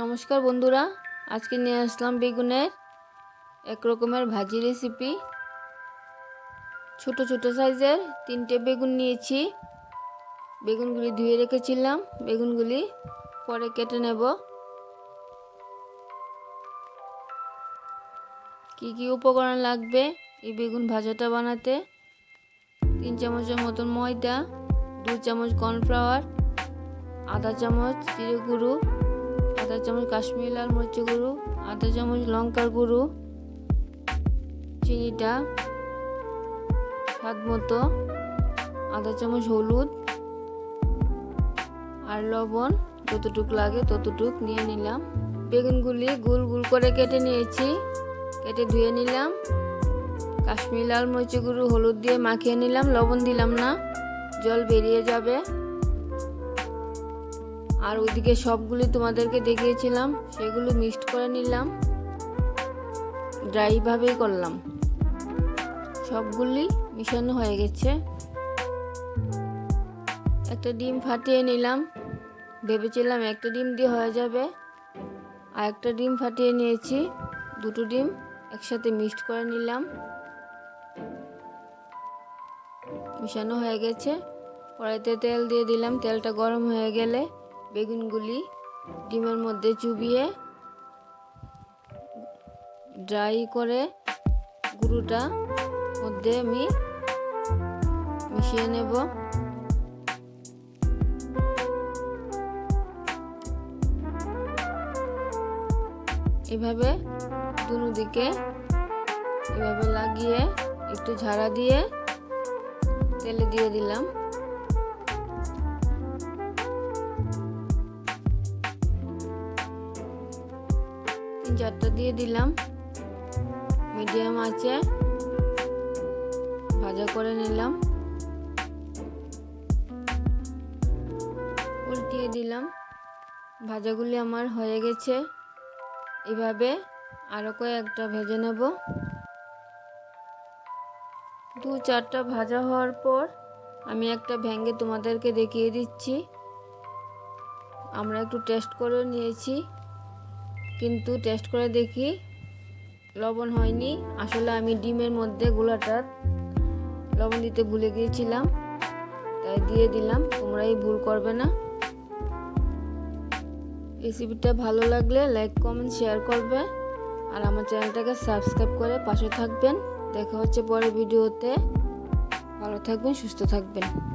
নমস্কার বন্ধুরা, আজকে নিয়ে আসলাম বেগুনের এক রকমের ভাজি রেসিপি। ছোট ছোট সাইজের তিনটে বেগুন নিয়েছি। বেগুনগুলি ধুয়ে রেখেছিলাম, বেগুনগুলি পরে কেটে নেব। কি কি উপকরণ লাগবে এই বেগুন ভাজাটা বানাতে? তিন চামচের মতন ময়দা দু চামচ কর্নফ্লাওয়ার, আধা চামচ জিরে গুঁড়ো আধা চামচ কাশ্মীরি লাল মরিচ গুঁড়ো আধা চামচ লঙ্কার গুঁড়ো, চিনিটা স্বাদ মতো আধা চামচ হলুদ আর লবণ যতটুক লাগে ততটুক নিয়ে নিলাম। বেগুনগুলি গুল গুল করে কেটে নিয়েছি, কেটে ধুয়ে নিলাম। কাশ্মীর লাল মরিচ গুঁড়ো হলুদ দিয়ে মাখিয়ে নিলাম, লবণ দিলাম না, জল বেরিয়ে যাবে। আর ওইদিকে সবগুলি তোমাদেরকে দেখিয়েছিলাম, সেগুলো মিক্সড করে নিলাম। ড্রাইভাবেই করলাম। সবগুলি মিশানো হয়ে গেছে। একটা ডিম ফাটিয়ে নিলাম। ভেবেছিলাম একটা ডিম দিয়ে হয়ে যাবে। আর একটা ডিম ফাটিয়ে নিয়েছি। দুটো ডিম একসাথে মিক্সড করে নিলাম। মিশানো হয়ে গেছে। কড়াইতে তেল দিয়ে দিলাম। তেলটা গরম হয়ে গেলে বেগুনগুলি ডিমের মধ্যে চুবিয়ে ড্রাই করে গুঁড়োটা মধ্যে আমি মিশিয়ে নেব। এভাবে দুনো দিকে এভাবে লাগিয়ে একটু ঝাড়া দিয়ে তেলে দিয়ে দিলাম। চারটা দিয়ে দিলাম। মিডিয়াম আছে। ভাজা করে নিলাম। উল্টিয়ে দিলাম। ভাজাগুলি আমার হয়ে গেছে। এভাবে আরও কয়েকটা ভেজে নেব। দু চারটা ভাজা হওয়ার পর আমি একটা ভেঙে তোমাদেরকে দেখিয়ে দিচ্ছি। আমরা একটু টেস্ট করে নিয়েছি। কিন্তু টেস্ট করে দেখি লবণ হয়নি। আসলে আমি ডিমের মধ্যে গোলাটা লবণ দিতে ভুলে গিয়েছিলাম, তাই দিয়ে দিলাম। তোমরা এই ভুল করবে না। রেসিপিটা ভালো লাগলে লাইক কমেন্ট শেয়ার করবে। আর আমার চ্যানেলটাকে সাবস্ক্রাইব করে পাশে থাকবেন। দেখা হচ্ছে পরের ভিডিওতে। ভালো থাকবেন, সুস্থ থাকবেন।